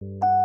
you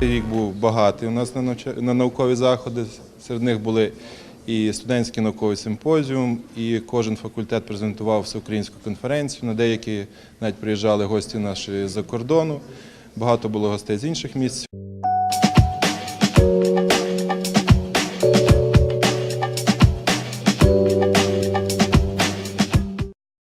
рік був багатий у нас на, на наукові заходи. Серед них були і студентський науковий симпозіум, і кожен факультет презентував всеукраїнську конференцію. На деякі навіть приїжджали гості наші з-за кордону. Багато було гостей з інших місць.